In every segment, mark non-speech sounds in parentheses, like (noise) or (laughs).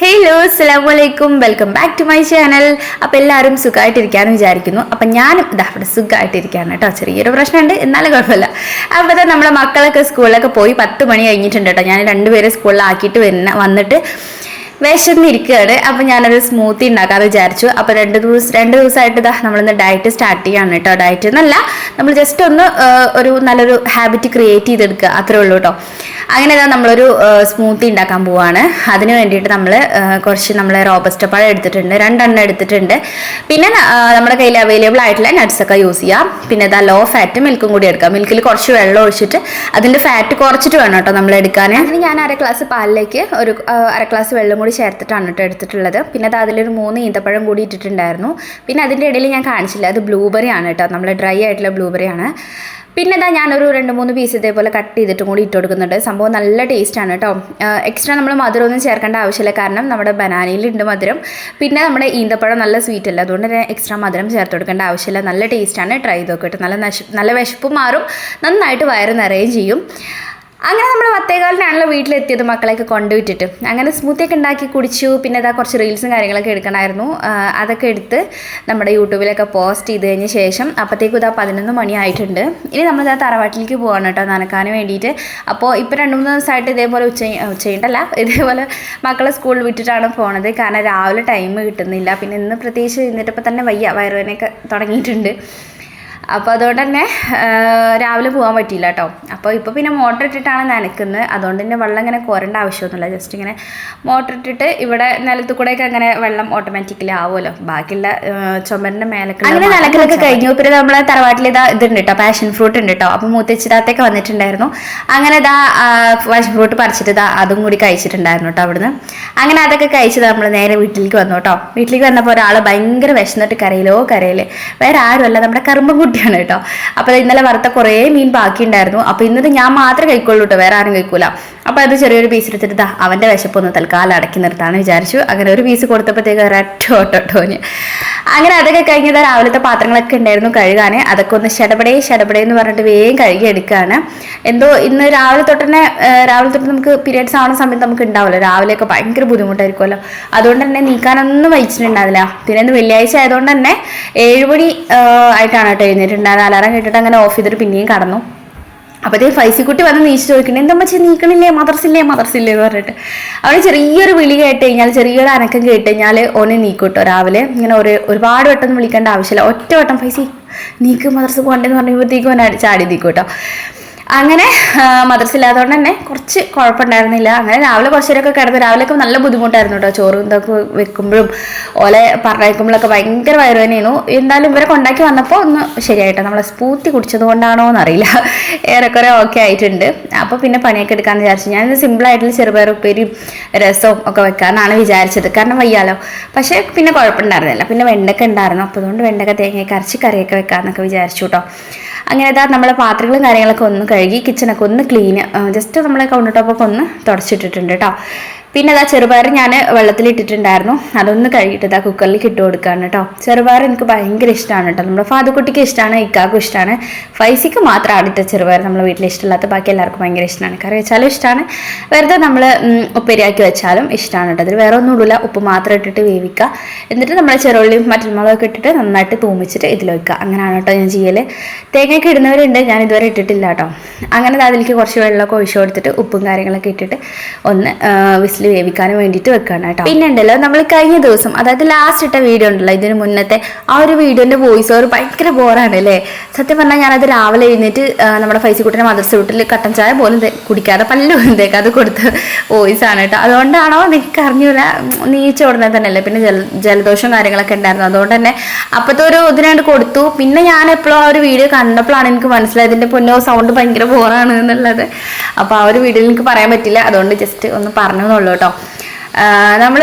Hello അസ്സാം വലൈക്കും welcome back to my channel അപ്പോൾ എല്ലാവരും സുഖമായിട്ടിരിക്കാമെന്ന് വിചാരിക്കുന്നു. അപ്പം ഞാനും ഇതാ ഇവിടെ സുഖമായിട്ടിരിക്കുകയാണ് കേട്ടോ. ചെറിയൊരു പ്രശ്നമുണ്ട് എന്നാലും കുഴപ്പമില്ല. അപ്പോൾ നമ്മളെ മക്കളൊക്കെ സ്കൂളിലൊക്കെ പോയി പത്ത് മണി കഴിഞ്ഞിട്ടുണ്ട് കേട്ടോ. ഞാൻ രണ്ടുപേരെ സ്കൂളിലാക്കിയിട്ട് വരുന്ന വന്നിട്ട് വിശന്നിരിക്കുകയാണ് അപ്പം ഞാനൊരു സ്മൂത്തി ഉണ്ടാക്കാമെന്ന് വിചാരിച്ചു. അപ്പോൾ രണ്ട് ദിവസം രണ്ട് ദിവസമായിട്ട് ഇതാ നമ്മളിന്ന് ഡയറ്റ് സ്റ്റാർട്ട് ചെയ്യാണ് കേട്ടോ ഡയറ്റ് എന്നല്ല നമ്മൾ ജസ്റ്റ് ഒന്ന് ഒരു നല്ലൊരു ഹാബിറ്റ് ക്രിയേറ്റ് ചെയ്തെടുക്കുക. അത്രേ ഉള്ളൂ കേട്ടോ അങ്ങനെ ഇതാ നമ്മളൊരു സ്മൂത്തി ഉണ്ടാക്കാൻ പോവാണ്. അതിന് വേണ്ടിയിട്ട് നമ്മൾ കുറച്ച് നമ്മളെ റോബസ്റ്റ പഴം എടുത്തിട്ടുണ്ട്. രണ്ടെണ്ണം എടുത്തിട്ടുണ്ട്. പിന്നെ നമ്മുടെ കയ്യിൽ അവൈലബിൾ ആയിട്ടുള്ള നട്ട്സൊക്കെ യൂസ് ചെയ്യാം. പിന്നെ ഇതാ ലോ ഫാറ്റ് മിൽക്കും കൂടി എടുക്കാം. മിൽക്കിൽ കുറച്ച് വെള്ളം ഒഴിച്ചിട്ട് അതിന്റെ ഫാറ്റ് കുറച്ചിട്ട് വേണം കേട്ടോ നമ്മൾ എടുക്കാൻ. ഞാൻ അര ഗ്ലാസ് പാലിലേക്ക് ഒരു അര ഗ്ലാസ് വെള്ളം കൂടി ചേർത്തിട്ടാണ് കേട്ടോ എടുത്തിട്ടുള്ളത്. പിന്നെ അത് അതിലൊരു മൂന്ന് ഈന്തപ്പഴം കൂടി ഇട്ടിട്ടുണ്ടായിരുന്നു. പിന്നെ അതിന്റെ ഇടയിൽ ഞാൻ കാണിച്ചില്ല. അത് ബ്ലൂബെറി ആണ് കേട്ടോ നമ്മൾ ഡ്രൈ ആയിട്ടുള്ള ബ്ലൂബെറി ആണ്. പിന്നെ ഇതാ ഞാനൊരു രണ്ട് മൂന്ന് പീസ് ഇതേപോലെ കട്ട് ചെയ്തിട്ടും കൂടി ഇട്ട് കൊടുക്കുന്നുണ്ട്. സംഭവം നല്ല ടേസ്റ്റാണ് കേട്ടോ എക്സ്ട്രാ നമ്മൾ മധുരം ഒന്നും ചേർക്കേണ്ട ആവശ്യമില്ല. കാരണം നമ്മുടെ ബനാനയിലുണ്ട് മധുരം. പിന്നെ നമ്മുടെ ഈന്തപ്പഴം നല്ല സ്വീറ്റ് അല്ല? അതുകൊണ്ട് തന്നെ എക്സ്ട്രാ മധുരം ചേർത്ത് കൊടുക്കേണ്ട ആവശ്യമില്ല. നല്ല ടേസ്റ്റാണ് ട്രൈ ചെയ്ത് നോക്കട്ടെ നല്ല നല്ല വിശപ്പ് മാറും. നന്നായിട്ട് വയറ് നിറയുകയും ചെയ്യും. അങ്ങനെ നമ്മൾ പത്തേകാലിനാണല്ലോ വീട്ടിലെത്തിയത് മക്കളെയൊക്കെ കൊണ്ടുവിട്ടിട്ട്. അങ്ങനെ സ്മൂത്തിയൊക്കെ ഉണ്ടാക്കി കുടിച്ചു. പിന്നെ ഇതാ കുറച്ച് റീൽസും കാര്യങ്ങളൊക്കെ എടുക്കണമായിരുന്നു അതൊക്കെ എടുത്ത് നമ്മുടെ യൂട്യൂബിലൊക്കെ പോസ്റ്റ് ചെയ്ത് കഴിഞ്ഞ ശേഷം അപ്പോഴത്തേക്കും ഇതാ പതിനൊന്ന് മണിയായിട്ടുണ്ട്. ഇനി നമ്മൾ ഇതാ തറവാട്ടിലേക്ക് പോകണം കേട്ടോ നനക്കാൻ വേണ്ടിയിട്ട്. അപ്പോൾ ഇപ്പോൾ രണ്ട് മൂന്ന് ദിവസമായിട്ട് ഇതേപോലെ ഉച്ച ഉച്ചയുണ്ടല്ല. ഇതേപോലെ മക്കളെ സ്കൂളിൽ വിട്ടിട്ടാണ് പോണത്. കാരണം രാവിലെ ടൈം കിട്ടുന്നില്ല. പിന്നെ ഇന്ന് പ്രത്യേകിച്ച് ഇന്നിട്ടപ്പോൾ തന്നെ വയ്യ. വയറുവേനയൊക്കെ തുടങ്ങിയിട്ടുണ്ട്. അപ്പോൾ അതുകൊണ്ട് തന്നെ രാവിലെ പോകാൻ പറ്റിയില്ല കേട്ടോ അപ്പോൾ ഇപ്പോൾ പിന്നെ മോട്ടർ ഇട്ടിട്ടാണ് നനക്കുന്നത് അതുകൊണ്ട് തന്നെ വെള്ളം ഇങ്ങനെ കോരേണ്ട ആവശ്യമൊന്നുമില്ല. ജസ്റ്റ് ഇങ്ങനെ മോട്ടർ ഇട്ടിട്ട് ഇവിടെ നിലത്ത് കൂടെയൊക്കെ അങ്ങനെ വെള്ളം ഓട്ടോമാറ്റിക്കലി ആവുമല്ലോ. ബാക്കിയുള്ള ചുമരിന്റെ മേലൊക്കെ അങ്ങനെ നിലക്കലൊക്കെ കഴിഞ്ഞു. പിന്നെ നമ്മളെ തറവാട്ടിൽ ഇതാ ഇതുണ്ട് കേട്ടോ പാഷൻ ഫ്രൂട്ട് ഉണ്ട് കേട്ടോ അപ്പോൾ മൂത്തച്ചിതാത്തൊക്കെ വന്നിട്ടുണ്ടായിരുന്നു. അങ്ങനെ ഇതാ പാഷൻ ഫ്രൂട്ട് പറിച്ചിട്ട് ഇതാ അതും കൂടി കഴിച്ചിട്ടുണ്ടായിരുന്നു കേട്ടോ അവിടുന്ന്. അങ്ങനെ അതൊക്കെ കഴിച്ചത് നമ്മൾ നേരെ വീട്ടിലേക്ക് വന്നു കേട്ടോ വീട്ടിലേക്ക് വന്നപ്പോൾ ഒരാൾ ഭയങ്കര വിശന്നിട്ട് കരയിലോ കരയിൽ വേറെ ആരുമല്ല. നമ്മുടെ കറുമ്പം കുട്ടിയാണ് കേട്ടോ. അപ്പോൾ ഇന്നലെ വറുത്ത കുറേ മീൻ ബാക്കിയുണ്ടായിരുന്നു. അപ്പോൾ ഇന്നത് ഞാൻ മാത്രമേ കഴിക്കുള്ളൂ കേട്ടോ. വേറെ ആരും കഴിക്കൂല. അപ്പോൾ അത് ചെറിയൊരു പീസ് എടുത്തിട്ട് ദാ അവന്റെ വിശപ്പൊന്ന് തൽക്കാലം അടക്കി നിർത്താമെന്ന് വിചാരിച്ചു. അങ്ങനെ ഒരു പീസ് കൊടുത്തപ്പോഴത്തേക്ക് ഒരൊറ്റ ഓട്ടോട്ടോന് അങ്ങനെ അതൊക്കെ കഴിഞ്ഞത് രാവിലത്തെ പാത്രങ്ങളൊക്കെ ഉണ്ടായിരുന്നു കഴുകാൻ അതൊക്കെ ഒന്ന് ഷടപടേ ഷടപടേ എന്ന് പറഞ്ഞിട്ട് വേഗം കഴുകി എടുക്കുകയാണ് എന്തോ ഇന്ന് രാവിലെ തൊട്ട് രാവിലെ തൊട്ട് നമുക്ക് പീരിയഡ്സ് ആവുന്ന സമയത്ത് നമുക്ക് ഉണ്ടാവില്ല. രാവിലെയൊക്കെ ഭയങ്കര ബുദ്ധിമുട്ടായിരിക്കുമല്ലോ. അതുകൊണ്ട് തന്നെ നീക്കാനൊന്നും വഹിച്ചിട്ടുണ്ടാവില്ല പിന്നെ ഇന്ന് വെള്ളിയാഴ്ച ആയതുകൊണ്ട് തന്നെ ഏഴുമണി ആയിട്ടാണ് കേട്ടോ എഴുന്നേറ്റുണ്ടായത് അലാറം കേട്ടിട്ട് അങ്ങനെ ഓഫ് ചെയ്തിട്ട് പിന്നെയും കടന്നു. അപ്പോഴത്തേ ഫൈസിക്കുട്ടി വന്ന് നീച്ച് ചോദിക്കണേ എന്താ മച്ചി നീക്കണില്ലേ? മദർസില്ലേ? മദർസില്ലേ? എന്ന് പറഞ്ഞിട്ട്. അവന് ചെറിയൊരു വിളി കേട്ട് കഴിഞ്ഞാൽ ചെറിയൊരു അനക്കം കേട്ട് കഴിഞ്ഞാൽ ഓനെ നീക്കൂട്ടോ രാവിലെ. ഇങ്ങനെ ഒരു ഒരുപാട് വട്ടം വിളിക്കേണ്ട ആവശ്യമില്ല. ഒറ്റ വട്ടം ഫൈസി നീക്ക് മദർസ് പോകണ്ടെന്ന് പറഞ്ഞപ്പോഴത്തേക്കും ഓനെ ചാടി നീക്കൂട്ടോ. അങ്ങനെ മദ്രസ ഇല്ലാത്തതുകൊണ്ട് തന്നെ കുറച്ച് കുഴപ്പമുണ്ടായിരുന്നില്ല. അങ്ങനെ രാവിലെ കുറച്ച് നേരമൊക്കെ കിടന്നു. രാവിലെയൊക്കെ നല്ല ബുദ്ധിമുട്ടായിരുന്നു കേട്ടോ. ചോറും ഇതൊക്കെ വെക്കുമ്പോഴും ഓലെ പറഞ്ഞയക്കുമ്പോഴൊക്കെ ഭയങ്കര വയറുവേനയായിരുന്നു എന്തായാലും ഇവരെ കൊണ്ടാക്കി വന്നപ്പോൾ ഒന്ന് ശരിയായിട്ടോ. നമ്മളെ സ്പൂത്തി കുടിച്ചത് കൊണ്ടാണോ എന്നറിയില്ല. (laughs) ഏറെക്കുറെ ഓക്കെ ആയിട്ടുണ്ട്. അപ്പോൾ പിന്നെ പണിയൊക്കെ എടുക്കാമെന്ന് വിചാരിച്ചു. ഞാൻ സിമ്പിളായിട്ടുള്ള ചെറുപയർ ഉപ്പേരിയും രസവും ഒക്കെ വെക്കാമെന്നാണ് വിചാരിച്ചത്. കാരണം വയ്യാലോ. പക്ഷേ പിന്നെ കുഴപ്പമുണ്ടായിരുന്നില്ല. പിന്നെ വെണ്ടക്ക ഉണ്ടായിരുന്നു. അപ്പോൾ അതുകൊണ്ട് വെണ്ടക്ക തേങ്ങയൊക്കെ അരച്ച് കറിയൊക്കെ വെക്കാമെന്നൊക്കെ വിചാരിച്ചു കേട്ടോ. അങ്ങനെ ഇതാ നമ്മളെ പാത്രങ്ങളും കാര്യങ്ങളൊക്കെ ഒന്ന് കഴുകി കിച്ചണൊക്കെ ഒന്ന് ക്ലീൻ ജസ്റ്റ് നമ്മളെ കൗണ്ടർ ടോപ്പൊക്കെ ഒന്ന് തുടച്ചിട്ടിട്ടുണ്ട് കേട്ടോ പിന്നെ അതാ ചെറുപയർ ഞാൻ വെള്ളത്തിലിട്ടിട്ടുണ്ടായിരുന്നു. അതൊന്ന് കഴുകിയിട്ട് ഇതാ കുക്കറിൽ ഇട്ട് കൊടുക്കുകയാണ് കേട്ടോ ചെറുപയർ എനിക്ക് ഭയങ്കര ഇഷ്ടമാണ് കേട്ടോ നമ്മുടെ ഫാദുക്കുട്ടിക്ക് ഇഷ്ടമാണ് ഇക്കാക്കും ഇഷ്ടമാണ് ഫൈസിക്ക് മാത്രം ഇട്ട ചെറുപയർ നമ്മളെ വീട്ടിൽ ഇഷ്ടമില്ലാത്ത ബാക്കി എല്ലാവർക്കും ഭയങ്കര ഇഷ്ടമാണ് കറി വെച്ചാലും ഇഷ്ടമാണ് വെറുതെ നമ്മൾ ഉപ്പേരിയാക്കി വെച്ചാലും ഇഷ്ടമാണ് കേട്ടോ അതിൽ വേറെ ഒന്നും ഇടില്ല ഉപ്പ് മാത്രം ഇട്ടിട്ട് വേവിക്കുക എന്നിട്ട് നമ്മൾ ചെറുള്ളിയും മറ്റന്മുളകൊക്കെ ഇട്ടിട്ട് നന്നായിട്ട് തൂമിച്ചിട്ട് ഇതിൽ വെക്കുക അങ്ങനെയാണ് കേട്ടോ ഞാൻ ചെയ്യൽ തേങ്ങയൊക്കെ ഇടുന്നവരുണ്ട്. ഞാൻ ഇതുവരെ ഇട്ടിട്ടില്ല കേട്ടോ അങ്ങനെ അതിലേക്ക് കുറച്ച് വെള്ളമൊക്കെ ഒഴിച്ചു കൊടുത്തിട്ട് ഉപ്പും കാര്യങ്ങളൊക്കെ ഇട്ടിട്ട് ഒന്ന് വിസിൽ വേവിക്കാനും വേണ്ടിയിട്ട് വെക്കുകയാണ് കേട്ടോ. പിന്നെ ഉണ്ടല്ലോ നമ്മൾ കഴിഞ്ഞ ദിവസം അതായത് ലാസ്റ്റ് ഇട്ട വീഡിയോ ഉണ്ടല്ലോ ഇതിന് മുന്നത്തെ ആ ഒരു വീഡിയോന്റെ വോയിസ് ഓവർ ഭയങ്കര ബോറാണ് അല്ലേ? സത്യം പറഞ്ഞാൽ ഞാനത് രാവിലെ എഴുന്നേറ്റ് നമ്മുടെ ഫൈസി ഫൈസിക്കുട്ടിനെ മദർസ് വീട്ടിൽ കട്ടൻ ചായ പോലും കുടിക്കാതെ പല്ലും പോലും തേക്കാതെ കൊടുത്ത വോയിസ് ആണ് കേട്ടോ. അതുകൊണ്ടാണോ എനിക്ക് അറിഞ്ഞൂല? നീച്ച ഉടനെ തന്നെ അല്ലേ പിന്നെ ജല ജലദോഷം കാര്യങ്ങളൊക്കെ ഉണ്ടായിരുന്നു. അതുകൊണ്ട് തന്നെ അപ്പോഴത്തെ ഒരു ഇതിനായിട്ട് കൊടുത്തു. പിന്നെ ഞാൻ എപ്പോഴും ആ ഒരു വീഡിയോ കണ്ടപ്പോഴാണ് എനിക്ക് മനസ്സിലായത് ഇതിന്റെ പൊന്നോ സൗണ്ട് ഭയങ്കര ബോറാണ് എന്നുള്ളത്. അപ്പോൾ ആ ഒരു വീഡിയോയിൽ എനിക്ക് പറയാൻ പറ്റില്ല. അതുകൊണ്ട് ജസ്റ്റ് ഒന്ന് പറഞ്ഞു എന്നുള്ളൂ കേട്ടോ. നമ്മൾ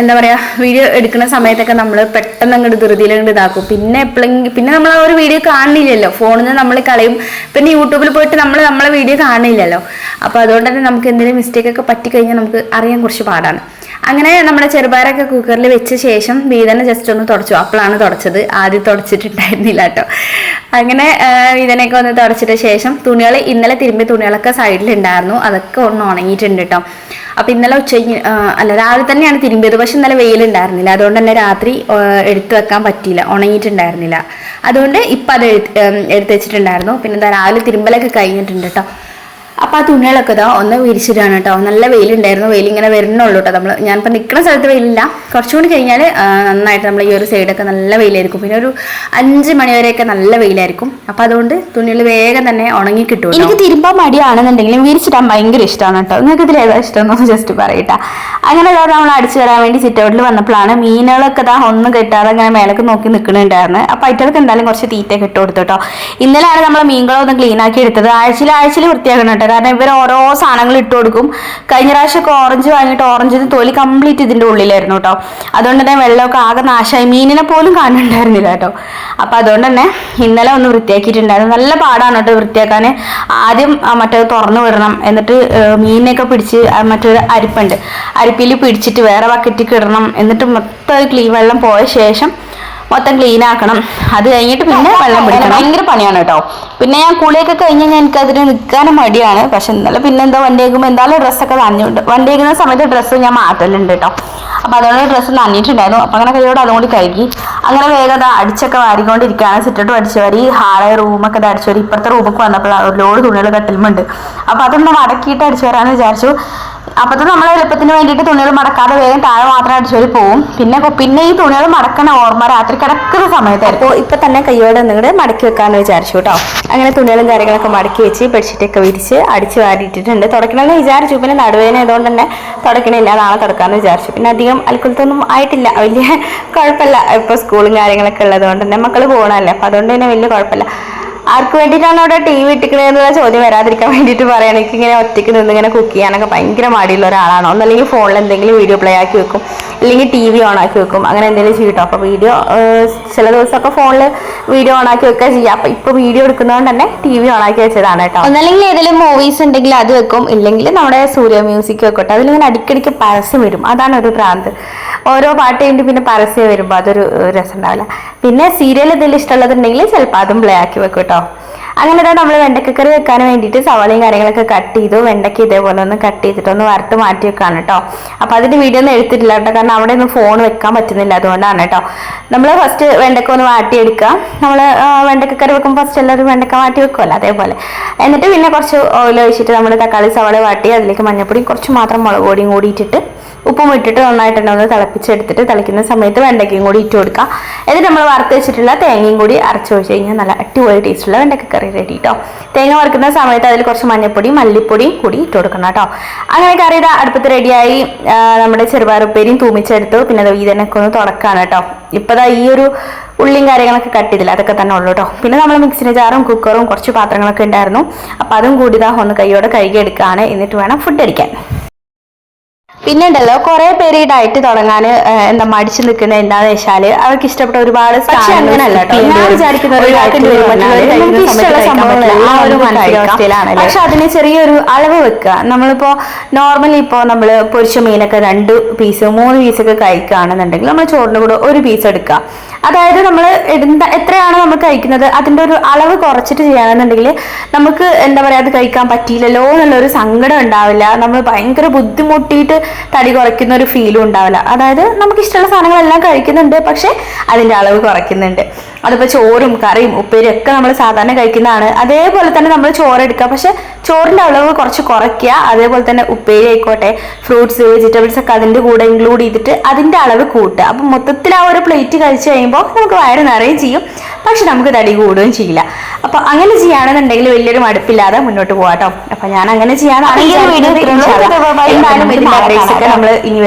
എന്താ പറയുക വീഡിയോ എടുക്കുന്ന സമയത്തൊക്കെ നമ്മൾ പെട്ടെന്ന് അങ്ങോട്ട് ധൃതിയിൽ അങ്ങോട്ട് ഇതാക്കും. പിന്നെ എപ്പോഴെങ്കിലും പിന്നെ നമ്മൾ ആ ഒരു വീഡിയോ കാണില്ലല്ലോ. ഫോണിൽ നിന്ന് നമ്മൾ കളയും. പിന്നെ യൂട്യൂബിൽ പോയിട്ട് നമ്മൾ നമ്മളെ വീഡിയോ കാണില്ലല്ലോ. അപ്പോൾ അതുകൊണ്ട് തന്നെ നമുക്ക് എന്തെങ്കിലും മിസ്റ്റേക്ക് ഒക്കെ പറ്റിക്കഴിഞ്ഞാൽ നമുക്ക് അറിയാൻ കുറച്ച് പാടാണ്. അങ്ങനെ നമ്മുടെ ചെറുപയറൊക്കെ കുക്കറിൽ വെച്ച ശേഷം വീതന ജസ്റ്റ് ഒന്ന് തുടച്ചു. അപ്പോഴാണ് തുടച്ചത്. ആദ്യം തുടച്ചിട്ടുണ്ടായിരുന്നില്ല കേട്ടോ. അങ്ങനെ വീതനൊക്കെ ഒന്ന് തുടച്ചിട്ട ശേഷം തുണികൾ ഇന്നലെ തിരുമ്പി തുണികളൊക്കെ സൈഡിലുണ്ടായിരുന്നു അതൊക്കെ ഒന്ന് ഉണങ്ങിയിട്ടുണ്ട് കേട്ടോ. അപ്പോൾ ഇന്നലെ ഉച്ച അല്ല രാവിലെ തന്നെയാണ് തിരുമ്പിയത് പക്ഷെ ഇന്നലെ വെയിലുണ്ടായിരുന്നില്ല. അതുകൊണ്ട് തന്നെ രാത്രി എടുത്തു വെക്കാൻ പറ്റിയില്ല. ഉണങ്ങിയിട്ടുണ്ടായിരുന്നില്ല. അതുകൊണ്ട് ഇപ്പൊ അത് എടുത്ത് വെച്ചിട്ടുണ്ടായിരുന്നു. പിന്നെന്താ രാവിലെ തിരുമ്പലൊക്കെ കഴിഞ്ഞിട്ടുണ്ട് കേട്ടോ അപ്പോൾ ആ തുണികളൊക്കെ ഇതാ ഒന്ന് വിരിച്ചിട്ടാണ് കേട്ടോ. നല്ല വെയിലുണ്ടായിരുന്നു. വെയിൽ ഇങ്ങനെ വരുന്നുള്ളൂ കേട്ടോ. നമ്മൾ ഞാനിപ്പോൾ നിൽക്കുന്ന സ്ഥലത്ത് വെയിലില്ല. കുറച്ചുകൂടി കഴിഞ്ഞാൽ നന്നായിട്ട് നമ്മൾ ഈ ഒരു സൈഡൊക്കെ നല്ല വെയിലായിരിക്കും. പിന്നെ ഒരു അഞ്ച് മണി വരെയൊക്കെ നല്ല വെയിലായിരിക്കും. അപ്പോൾ അതുകൊണ്ട് തുണികൾ വേഗം തന്നെ ഉണങ്ങി കിട്ടും എനിക്ക് തിരുമ്പാൻ മടിയാണെന്നുണ്ടെങ്കിലും വിരിച്ചിടാൻ ഭയങ്കര ഇഷ്ടമാണ് കേട്ടോ. നിങ്ങൾക്ക് ഇതിൽ ഏതാ ഇഷ്ടം ജസ്റ്റ് പറയട്ടെ. അങ്ങനെ നമ്മൾ അടിച്ചു വരാൻ വേണ്ടി സിറ്റ് ഔട്ടിൽ വന്നപ്പോഴാണ് മീനുകളൊക്കെ ഇതാ ഒന്നും കിട്ടാതെ അങ്ങനെ മേലേക്ക് നോക്കി നിൽക്കുന്നുണ്ടായിരുന്നു അപ്പോൾ അയറ്റകൾക്ക് എന്തായാലും കുറച്ച് തീറ്റ കിട്ടും കൊടുത്തു കേട്ടോ. ഇന്നലെയാണ് നമ്മൾ മീനുകളൊന്ന് ക്ലീൻ ആക്കി എടുത്തത്. ആഴ്ചയിൽ ആഴ്ചയിൽ വൃത്തിയാക്കണം കാരണം ഇവർ ഓരോ സാധനങ്ങൾ ഇട്ട് കൊടുക്കും. കഴിഞ്ഞ പ്രാവശ്യമൊക്കെ ഓറഞ്ച് വാങ്ങിയിട്ട് ഓറഞ്ച് തൊലി കംപ്ലീറ്റ് ഇതിന്റെ ഉള്ളിലായിരുന്നു കേട്ടോ അതുകൊണ്ട് തന്നെ വെള്ളമൊക്കെ ആകെ നാശമായി. മീനിനെ പോലും കാണുന്നുണ്ടായിരുന്നില്ല കേട്ടോ അപ്പോൾ അതുകൊണ്ട് തന്നെ ഇന്നലെ ഒന്ന് വൃത്തിയാക്കിയിട്ടുണ്ടായിരുന്നു. നല്ല പാടാണ് കേട്ടോ വൃത്തിയാക്കാൻ ആദ്യം മറ്റേ തുറന്നു വിടണം. എന്നിട്ട് മീനിനെയൊക്കെ പിടിച്ച് മറ്റൊരു അരിപ്പുണ്ട്. അരിപ്പിൽ പിടിച്ചിട്ട് വേറെ ബക്കറ്റിൽ ഇടണം. എന്നിട്ട് മൊത്തം ക്ലീൻ വെള്ളം പോയ ശേഷം മൊത്തം ക്ലീൻ ആക്കണം. അത് കഴിഞ്ഞിട്ട് പിന്നെ വെള്ളം പിടിക്കണം. ഭയങ്കര പണിയാണ് കേട്ടോ. പിന്നെ ഞാൻ കുളിയൊക്കെ കഴിഞ്ഞ് ഞാൻ എനിക്ക് അതിന് നിൽക്കാനും മടിയാണ്. പക്ഷെ ഇന്നലെ പിന്നെ എന്താ വണ്ടി ആകുമ്പോൾ എന്തായാലും ഡ്രസ്സൊക്കെ നനഞ്ഞുണ്ട് വണ്ടി ആകുന്ന സമയത്ത് ഡ്രസ്സ് ഞാൻ മാറ്റലുണ്ട് കേട്ടോ. അപ്പൊ അതുകൊണ്ട് ഡ്രസ്സ് നനഞ്ഞിട്ടുണ്ടായിരുന്നു. അപ്പോൾ അങ്ങനെ കൈയോട് അതും കൂടി കഴുകി. അങ്ങനെ വേഗം അത് അടിച്ചൊക്കെ വാരിക്കൊണ്ടിരിക്കുകയാണ്. സിറ്റോട്ട് അടിച്ചു വരി. ഹാളെ റൂമൊക്കെ ഇത് അടിച്ചു വരി. ഇപ്പുറത്തെ റൂമൊക്കെ വന്നപ്പോൾ ഒരു ലോഡ് തുണികൾ കട്ടിലുമുണ്ട് അപ്പൊ അതൊന്ന് മടക്കിയിട്ട് അടിച്ചു വരാമെന്ന് വിചാരിച്ചു. അപ്പത്തെ നമ്മൾ എളുപ്പത്തിന് വേണ്ടിയിട്ട് തുണികൾ മടക്കാതെ വേഗം താഴെ മാത്രം അടിച്ചൊരു പോവും. പിന്നെ പിന്നെ ഈ തുണികൾ മടക്കണ ഓർമ്മ രാത്രി കിടക്കുന്ന സമയത്ത് അപ്പോൾ ഇപ്പൊ തന്നെ കയ്യോടെ നിങ്ങളുടെ മടക്കി വെക്കാന്ന് വിചാരിച്ചു കേട്ടോ അങ്ങനെ തുണികളും കാര്യങ്ങളൊക്കെ മടക്കി വെച്ച് ബെഡ്ഷീറ്റൊക്കെ വിരിച്ച് അടിച്ച് വാരിയിട്ടിട്ടുണ്ട്. തുടക്കണമെന്ന് വിചാരിച്ചു. പിന്നെ നടുവേന ആയതുകൊണ്ട് തന്നെ തുടക്കണില്ല. നാളെ തുടക്കാന്ന് വിചാരിച്ചു. പിന്നെ അധികം അൽക്കുലത്തൊന്നും ആയിട്ടില്ല. വലിയ കുഴപ്പമില്ല. ഇപ്പോൾ സ്കൂളും കാര്യങ്ങളൊക്കെ ഉള്ളത് കൊണ്ട് തന്നെ മക്കൾ പോകണല്ലേ അപ്പോൾ അതുകൊണ്ട് തന്നെ വലിയ കുഴപ്പമില്ല. ആർക്ക് വേണ്ടിയിട്ടാണ് അവിടെ ടി വി ഇട്ടിക്കണെന്നുള്ള ചോദ്യം വരാതിരിക്കാൻ വേണ്ടിയിട്ട് പറയാം. എനിക്ക് ഇങ്ങനെ ഒറ്റയ്ക്ക് നിന്ന് ഇങ്ങനെ കുക്ക് ചെയ്യാനൊക്കെ ഭയങ്കര മടിയുള്ള ഒരാളാണ്. ഒന്നല്ലെങ്കിൽ ഫോണിൽ എന്തെങ്കിലും വീഡിയോ പ്ലേ ആക്കി വെക്കും. അല്ലെങ്കിൽ ടി വി ഓൺ ആക്കി വെക്കും. അങ്ങനെ എന്തെങ്കിലും ചെയ്യട്ടോ അപ്പോൾ വീഡിയോ ചില ദിവസമൊക്കെ ഫോണിൽ വീഡിയോ ഓൺ ആക്കി വെക്കുക ചെയ്യാം. അപ്പോൾ ഇപ്പോൾ വീഡിയോ എടുക്കുന്നതുകൊണ്ട് തന്നെ ടി വി ഓൺ ആക്കി വെച്ചതാണ് കേട്ടോ ഒന്നല്ലെങ്കിൽ ഏതെങ്കിലും മൂവീസ് ഉണ്ടെങ്കിൽ അത് വെക്കും. ഇല്ലെങ്കിൽ നമ്മുടെ സൂര്യ മ്യൂസിക് വെക്കട്ടെ. അതിലിങ്ങനെ അടിക്കടിക്ക് പരസ്യം വരും അതാണ് ഒരു ഭ്രാന്ത് ഓരോ പാട്ട് കഴിഞ്ഞിട്ട് പിന്നെ പരസ്യം വരുമ്പോൾ അതൊരു രസം ഉണ്ടാവില്ല പിന്നെ സീരിയൽ എന്തെങ്കിലും ഇഷ്ടമുള്ളതുണ്ടെങ്കിൽ ചിലപ്പോൾ അതും പ്ലേ ആക്കി വെക്കും കേട്ടോ അങ്ങനെ തന്നെ നമ്മൾ വെണ്ടക്കക്കറി വെക്കാൻ വേണ്ടിയിട്ട് സവാളയും കാര്യങ്ങളൊക്കെ കട്ട് ചെയ്തു വെണ്ടയ്ക്ക് ഇതേപോലെ ഒന്ന് കട്ട് ചെയ്തിട്ട് ഒന്ന് വറുത്ത് മാറ്റി വെക്കാണ് കേട്ടോ അപ്പോൾ അതിന്റെ വീഡിയോ ഒന്നും എടുത്തിട്ടില്ല കേട്ടോ കാരണം അവിടെ ഒന്നും ഫോൺ വെക്കാൻ പറ്റുന്നില്ല അതുകൊണ്ടാണ് കേട്ടോ നമ്മൾ ഫസ്റ്റ് വെണ്ടക്ക ഒന്ന് വാട്ടി വാട്ടിയെടുക്കുക നമ്മൾ വെണ്ടക്കക്കറി വെക്കുമ്പോൾ ഫസ്റ്റ് എല്ലാവരും വെണ്ടക്ക വാട്ടി വെക്കുമല്ലോ അതേപോലെ. എന്നിട്ട് പിന്നെ കുറച്ച് ഓയിൽ ഒഴിച്ചിട്ട് നമ്മൾ തക്കാളി സവാള വാട്ടി അതിലേക്ക് മഞ്ഞപ്പൊടിയും കുറച്ച് മാത്രം മുളക് പൊടിയും കൂടി ഇട്ടിട്ട് ഉപ്പും ഇട്ടിട്ട് നന്നായിട്ട് തന്നെ ഒന്ന് തിളപ്പിച്ചെടുത്തിട്ട് തിളയ്ക്കുന്ന സമയത്ത് വെണ്ടയ്ക്കയും കൂടി ഇട്ട് കൊടുക്കുക. എന്നിട്ട് നമ്മൾ വറുത്ത് വെച്ചിട്ടുള്ള തേങ്ങയും കൂടി അരച്ച് വെച്ച് കഴിഞ്ഞാൽ നല്ല അടിപൊളി ടേസ്റ്റുള്ള വെണ്ടയ്ക്ക കറി റെഡി കേട്ടോ തേങ്ങ വറുക്കുന്ന സമയത്ത് അതിൽ കുറച്ച് മഞ്ഞപ്പൊടിയും മല്ലിപ്പൊടിയും കൂടി ഇട്ട് കൊടുക്കണം കേട്ടോ അങ്ങനെ കറി അടുപ്പത്ത് റെഡിയായി നമ്മുടെ ചെറുപാറുപ്പേരിയും തൂമിച്ചെടുത്തു. പിന്നെ അത് ഇതിനൊക്കെ ഒന്ന് തുടക്കാണ് കേട്ടോ ഇപ്പം ഈ ഒരു ഉള്ളിയും കാര്യങ്ങളൊക്കെ കട്ട് ചെയ്തില്ല അതൊക്കെ തന്നെ ഉള്ളൂ കേട്ടോ പിന്നെ നമ്മൾ മിക്സിന്റെ ജാറും കുക്കറും കുറച്ച് പാത്രങ്ങളൊക്കെ ഉണ്ടായിരുന്നു. അപ്പോൾ അതും കൂടി ഇതാ ഒന്ന് കൈയോടെ കഴുകിയെടുക്കുകയാണ് എന്നിട്ട് വേണം ഫുഡ് അടിക്കാൻ. പിന്നെ ഉണ്ടല്ലോ കുറെ പേര് ഈ ഡയറ്റ് തുടങ്ങാൻ എന്താ മടിച്ചു നിൽക്കുന്നത് എന്താന്ന് വെച്ചാൽ അവർക്ക് ഇഷ്ടപ്പെട്ട ഒരുപാട് പക്ഷെ അതിന് ചെറിയൊരു അളവ് വെക്കുക നമ്മളിപ്പോ നോർമലി ഇപ്പോ നമ്മൾ പൊരിച്ച മീനൊക്കെ രണ്ട് പീസ് മൂന്ന് പീസൊക്കെ കഴിക്കുകയാണെന്നുണ്ടെങ്കിൽ നമ്മൾ ചോറിന്റെ കൂടെ ഒരു പീസ് എടുക്കുക അതായത് നമ്മൾ എന്താ എത്രയാണോ നമ്മൾ കഴിക്കുന്നത് അതിന്റെ ഒരു അളവ് കുറച്ചിട്ട് ചെയ്യുകയാണെന്നുണ്ടെങ്കിൽ നമുക്ക് എന്താ പറയുക അത് കഴിക്കാൻ പറ്റിയില്ലല്ലോ എന്നുള്ളൊരു സങ്കടം ഉണ്ടാവില്ല. നമ്മൾ ഭയങ്കര ബുദ്ധിമുട്ടിയിട്ട് തടി കുറയ്ക്കുന്ന ഒരു ഫീലും ഉണ്ടാവില്ല. അതായത് നമുക്ക് ഇഷ്ടമുള്ള സാധനങ്ങളെല്ലാം കഴിക്കുന്നുണ്ട് പക്ഷേ അതിന്റെ അളവ് കുറയ്ക്കുന്നുണ്ട്. അതിപ്പോൾ ചോറും കറിയും ഉപ്പേരിയും ഒക്കെ നമ്മൾ സാധാരണ കഴിക്കുന്നതാണ്. അതേപോലെ തന്നെ നമ്മൾ ചോറ് എടുക്കുക. പക്ഷെ ചോറിന്റെ അളവ് കുറച്ച് കുറയ്ക്കുക. അതേപോലെ തന്നെ ഉപ്പേരി ആയിക്കോട്ടെ ഫ്രൂട്ട്സ് വെജിറ്റബിൾസ് ഒക്കെ അതിന്റെ കൂടെ ഇൻക്ലൂഡ് ചെയ്തിട്ട് അതിന്റെ അളവ് കൂട്ടുക. അപ്പം മൊത്തത്തിൽ ആ ഒരു പ്ലേറ്റ് കഴിച്ച് കഴിയുമ്പോൾ നമുക്ക് വയറ് നിറയും ചെയ്യും. പക്ഷെ നമുക്ക് തടി കൂടുകയും ചെയ്യില്ല. അപ്പൊ അങ്ങനെ ചെയ്യുകയാണെന്നുണ്ടെങ്കിൽ വലിയൊരു മടുപ്പില്ലാതെ മുന്നോട്ട് പോകാട്ടോ അപ്പൊ ഞാൻ അങ്ങനെ ചെയ്യാനാണ് എന്തായാലും ഇതിന്റെ updates ഒക്കെ നമ്മൾ ഇനി